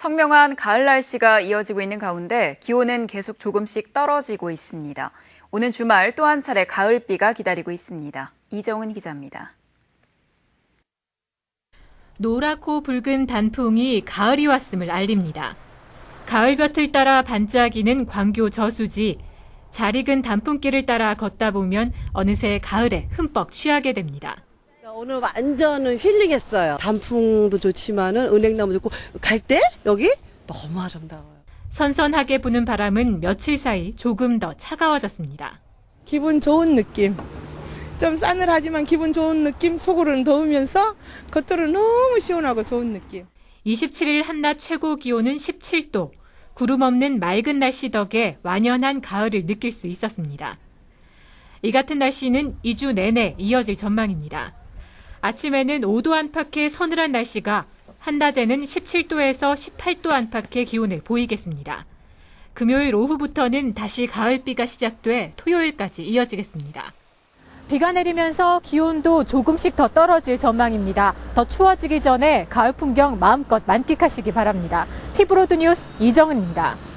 청명한 가을 날씨가 이어지고 있는 가운데 기온은 계속 조금씩 떨어지고 있습니다. 오는 주말 또 한 차례 가을비가 기다리고 있습니다. 이정은 기자입니다. 노랗고 붉은 단풍이 가을이 왔음을 알립니다. 가을 볕을 따라 반짝이는 광교 저수지. 잘 익은 단풍길을 따라 걷다 보면 어느새 가을에 흠뻑 취하게 됩니다. 오늘 완전 힐링했어요. 단풍도 좋지만은 은행나무 좋고 갈 때 여기 너무 아름다워요. 선선하게 부는 바람은 며칠 사이 조금 더 차가워졌습니다. 기분 좋은 느낌. 좀 싸늘하지만 기분 좋은 느낌, 속으로는 더우면서 겉으로는 너무 시원하고 좋은 느낌. 27일 한낮 최고 기온은 17도. 구름 없는 맑은 날씨 덕에 완연한 가을을 느낄 수 있었습니다. 이 같은 날씨는 2주 내내 이어질 전망입니다. 아침에는 5도 안팎의 서늘한 날씨가 한낮에는 17도에서 18도 안팎의 기온을 보이겠습니다. 금요일 오후부터는 다시 가을비가 시작돼 토요일까지 이어지겠습니다. 비가 내리면서 기온도 조금씩 더 떨어질 전망입니다. 더 추워지기 전에 가을 풍경 마음껏 만끽하시기 바랍니다. 티브로드 뉴스 이정은입니다.